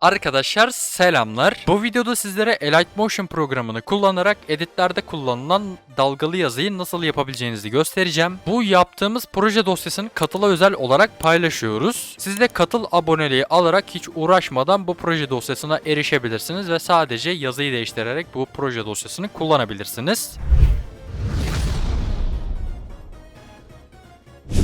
Arkadaşlar selamlar. Bu videoda sizlere Elite Motion programını kullanarak editlerde kullanılan dalgalı yazıyı nasıl yapabileceğinizi göstereceğim. Bu yaptığımız proje dosyasını katıla özel olarak paylaşıyoruz. Siz de katıl aboneliği alarak hiç uğraşmadan bu proje dosyasına erişebilirsiniz ve sadece yazıyı değiştirerek bu proje dosyasını kullanabilirsiniz.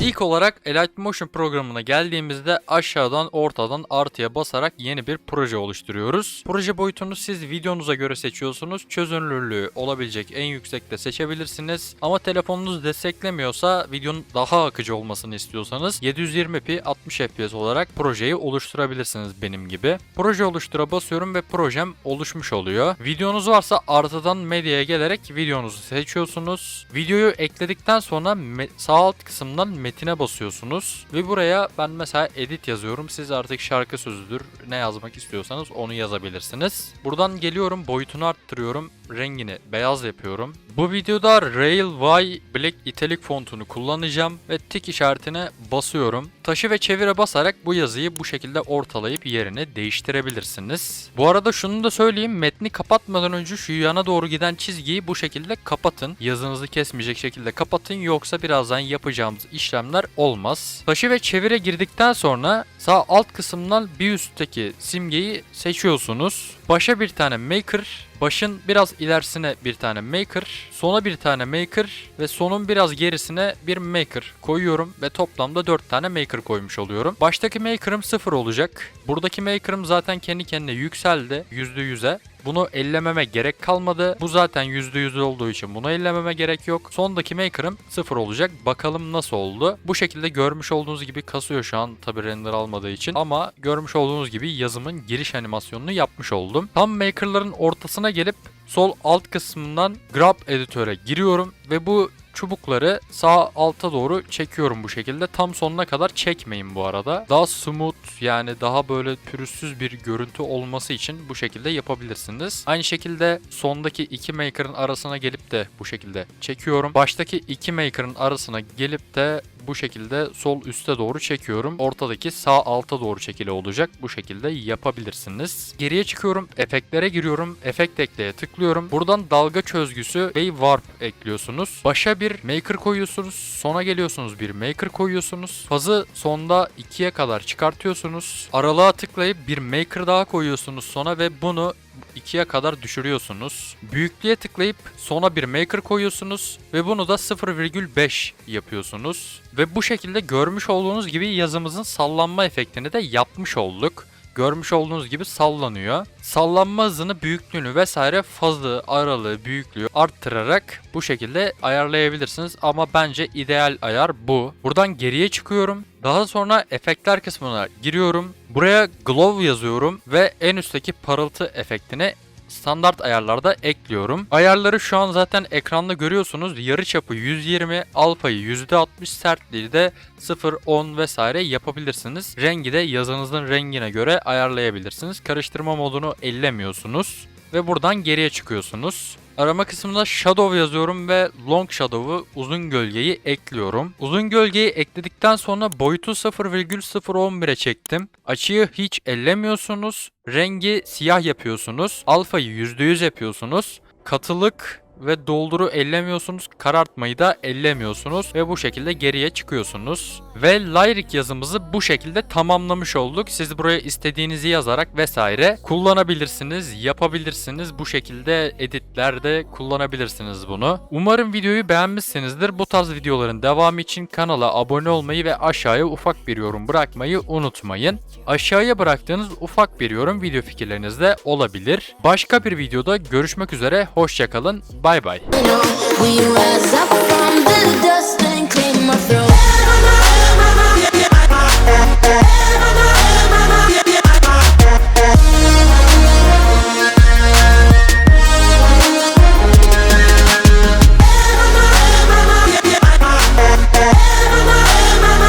İlk olarak Elite Motion programına geldiğimizde aşağıdan ortadan artıya basarak yeni bir proje oluşturuyoruz. Proje boyutunu siz videonuza göre seçiyorsunuz. Çözünürlüğü olabilecek en yüksekte seçebilirsiniz. Ama telefonunuz desteklemiyorsa videonun daha akıcı olmasını istiyorsanız 720p 60 fps olarak projeyi oluşturabilirsiniz benim gibi. Proje oluştura basıyorum ve projem oluşmuş oluyor. Videonuz varsa artıdan medyaya gelerek videonuzu seçiyorsunuz. Videoyu ekledikten sonra sağ alt kısımdan metine basıyorsunuz ve buraya ben mesela edit yazıyorum. Siz artık şarkı sözüdür ne yazmak istiyorsanız onu yazabilirsiniz. Buradan geliyorum boyutunu arttırıyorum. Rengini beyaz yapıyorum. Bu videoda Rail Y Black Italic fontunu kullanacağım ve tik işaretine basıyorum. Taşı ve çevire basarak bu yazıyı bu şekilde ortalayıp yerine değiştirebilirsiniz. Bu arada şunu da söyleyeyim metni kapatmadan önce şu yana doğru giden çizgiyi bu şekilde kapatın. Yazınızı kesmeyecek şekilde kapatın yoksa birazdan yapacağımız işlemler olmaz. Taşı ve çevire girdikten sonra sağ alt kısımdan bir üstteki simgeyi seçiyorsunuz. Başa bir tane maker, başın biraz ilerisine bir tane maker, sona bir tane maker ve sonun biraz gerisine bir maker koyuyorum ve toplamda 4 tane maker koymuş oluyorum. Baştaki maker'ım 0 olacak. Buradaki maker'ım zaten kendi kendine yükseldi %100'e. Bunu ellememe gerek kalmadı. Bu zaten %100 olduğu için bunu ellememe gerek yok. Sondaki maker'ım 0 olacak. Bakalım nasıl oldu. Bu şekilde görmüş olduğunuz gibi kasıyor şu an tabi render almadığı için. Ama görmüş olduğunuz gibi yazımın giriş animasyonunu yapmış oldum. Tam maker'ların ortasına gelip sol alt kısmından grab editöre giriyorum ve bu çubukları sağ alta doğru çekiyorum bu şekilde. Tam sonuna kadar çekmeyin bu arada. Daha smooth yani daha böyle pürüzsüz bir görüntü olması için bu şekilde yapabilirsiniz. Aynı şekilde sondaki iki maker'ın arasına gelip de bu şekilde çekiyorum. Baştaki iki maker'ın arasına gelip de bu şekilde sol üste doğru çekiyorum. Ortadaki sağ alta doğru çekili olacak. Bu şekilde yapabilirsiniz. Geriye çıkıyorum. Efektlere giriyorum. Efekt ekleye tıklıyorum. Buradan dalga çözgüsü ve warp ekliyorsunuz. Başa bir maker koyuyorsunuz. Sona geliyorsunuz bir maker koyuyorsunuz. Fazı sonda ikiye kadar çıkartıyorsunuz. Aralığa tıklayıp bir maker daha koyuyorsunuz sona ve bunu ikiye kadar düşürüyorsunuz. Büyüklüğe tıklayıp sona bir maker koyuyorsunuz ve bunu da 0,5 yapıyorsunuz. Ve bu şekilde görmüş olduğunuz gibi yazımızın sallanma efektini de yapmış olduk. Görmüş olduğunuz gibi sallanıyor. Sallanma hızını, büyüklüğünü vesaire fazı, aralığı, büyüklüğü arttırarak bu şekilde ayarlayabilirsiniz. Ama bence ideal ayar bu. Buradan geriye çıkıyorum. Daha sonra efektler kısmına giriyorum. Buraya glow yazıyorum ve en üstteki parıltı efektini standart ayarlarda ekliyorum. Ayarları şu an zaten ekranda görüyorsunuz. Yarıçapı 120, alfayı %60, sertliği de 0, 10 vesaire yapabilirsiniz. Rengi de yazınızın rengine göre ayarlayabilirsiniz. Karıştırma modunu ellemiyorsunuz ve buradan geriye çıkıyorsunuz. Arama kısmında shadow yazıyorum ve long shadow'u uzun gölgeyi ekliyorum. Uzun gölgeyi ekledikten sonra boyutu 0,011'e çektim. Açıyı hiç ellemiyorsunuz. Rengi siyah yapıyorsunuz. Alfayı %100 yapıyorsunuz. Katılık ve dolduru ellemiyorsunuz. Karartmayı da ellemiyorsunuz ve bu şekilde geriye çıkıyorsunuz. Ve Lyric yazımızı bu şekilde tamamlamış olduk. Siz buraya istediğinizi yazarak vesaire kullanabilirsiniz, yapabilirsiniz. Bu şekilde editlerde kullanabilirsiniz bunu. Umarım videoyu beğenmişsinizdir. Bu tarz videoların devamı için kanala abone olmayı ve aşağıya ufak bir yorum bırakmayı unutmayın. Aşağıya bıraktığınız ufak bir yorum video fikirleriniz de olabilir. Başka bir videoda görüşmek üzere. Hoşçakalın. Bye bye.